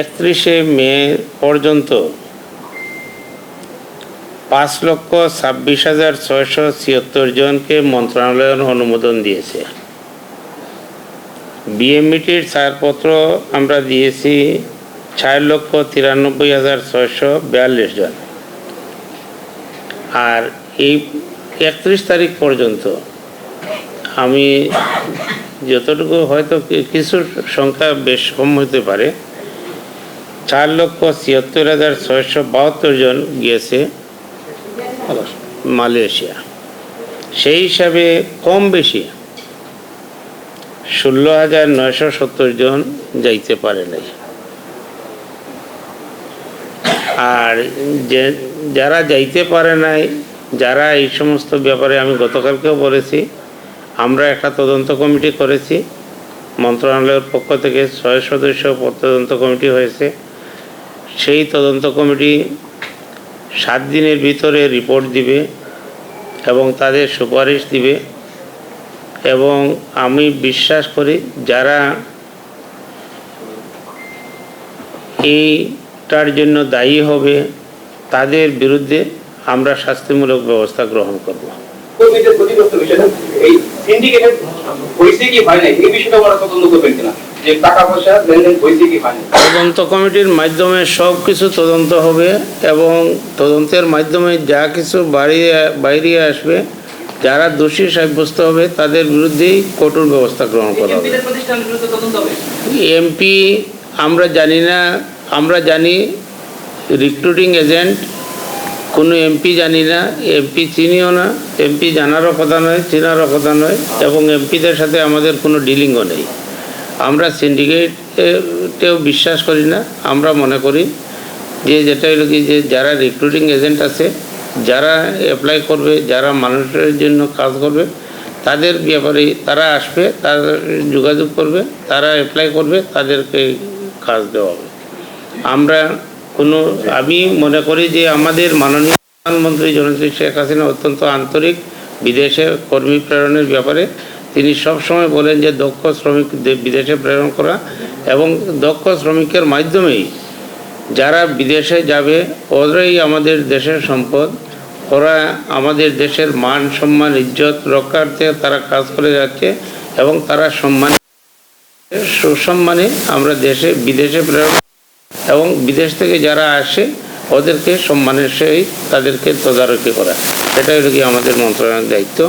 একত্রিশে মে পর্যন্ত পাঁচ লক্ষ ছাব্বিশ হাজার ছয়শো ছিয়াত্তর জনকে মন্ত্রণালয়ের অনুমোদন দিয়েছে। বিএমইটির ছাড়পত্র আমরা দিয়েছি চার লক্ষ তিরানব্বই হাজার ছয়শো বিয়াল্লিশ জন। আর এই একত্রিশ তারিখ পর্যন্ত আমি যতটুকু হয়তো কিছু সংখ্যা বেশ কম হতে পারে চার লক্ষ ছিয়াত্তর হাজার ছয়শো বাহাত্তর জন গিয়েছে মালয়েশিয়া। সেই হিসাবে কম বেশি ষোলো হাজার নয়শো সত্তর জন যাইতে পারে নাই। আর যে, যারা যাইতে পারে নাই, যারা এই সমস্ত ব্যাপারে আমি গতকালকেও বলেছি, আমরা একটা তদন্ত কমিটি করেছি। মন্ত্রণালয়ের পক্ষ থেকে ছয় সদস্য তদন্ত কমিটি হয়েছে। সেই তদন্ত কমিটি সাত দিনের ভিতরে রিপোর্ট দিবে এবং তাদের সুপারিশ দিবে। এবং আমি বিশ্বাস করি যারা এইটার জন্য দায়ী হবে, তাদের বিরুদ্ধে আমরা শাস্তিমূলক ব্যবস্থা গ্রহণ করব। এই হয়েছে কি? হয় নাই। এই বিষয়টা ওরা তদন্ত করবেন কিনা? যে টাকা পয়সা লেনদেন হয়েছে কি তদন্ত কমিটির মাধ্যমে সব কিছু তদন্ত হবে এবং তদন্তের মাধ্যমে যা কিছু বাড়িয়ে বাইরে আসবে যারা দোষী সাব্যস্ত হবে তাদের বিরুদ্ধেই কঠোর ব্যবস্থা গ্রহণ করা হবে। এমপিদের প্রতিষ্ঠানের বিরুদ্ধে তদন্ত হবে? এমপি আমরা জানি না আমরা জানি রিক্রুটিং এজেন্ট কোনো এমপি জানি না এমপি চিনিও না এমপি জানারও কথা নয় চেনারও কথা নয় এবং এমপিদের সাথে আমাদের কোনো ডিলিংও নেই। আমরা সিন্ডিকেটেও বিশ্বাস করি না, আমরা মনে করি যে যেটা হলো কি, যে যারা রিক্রুটিং এজেন্ট আছে, যারা অ্যাপ্লাই করবে, যারা মানুষের জন্য কাজ করবে, তাদের ব্যাপারে তারা আসবে, তারা যোগাযোগ করবে, তারা অ্যাপ্লাই করবে, তাদেরকে কাজ দেওয়া হবে। আমরা কোনো, আমি মনে করি যে আমাদের মাননীয় প্রধানমন্ত্রী জননেত্রী শেখ হাসিনা অত্যন্ত আন্তরিক বিদেশে কর্মী প্রেরণের ব্যাপারে তিনি সবসময় বলেন যে দক্ষ শ্রমিক বিদেশে প্রেরণ করা এবং দক্ষ শ্রমিকের মাধ্যমেই যারা বিদেশে যাবে ওরাই আমাদের দেশের সম্পদ। ওরা আমাদের দেশের মান, সম্মান, ইজ্জত রক্ষার্থে তারা কাজ করে যাচ্ছে এবং তারা সম্মান, সুসম্মানে আমরা দেশে, বিদেশে প্রেরণ এবং বিদেশ থেকে যারা আসে, ওদেরকে সম্মানের সহিত তাদেরকে তদারকি করা। এটাই হলো কি আমাদের মন্ত্রণালয়ের দায়িত্ব।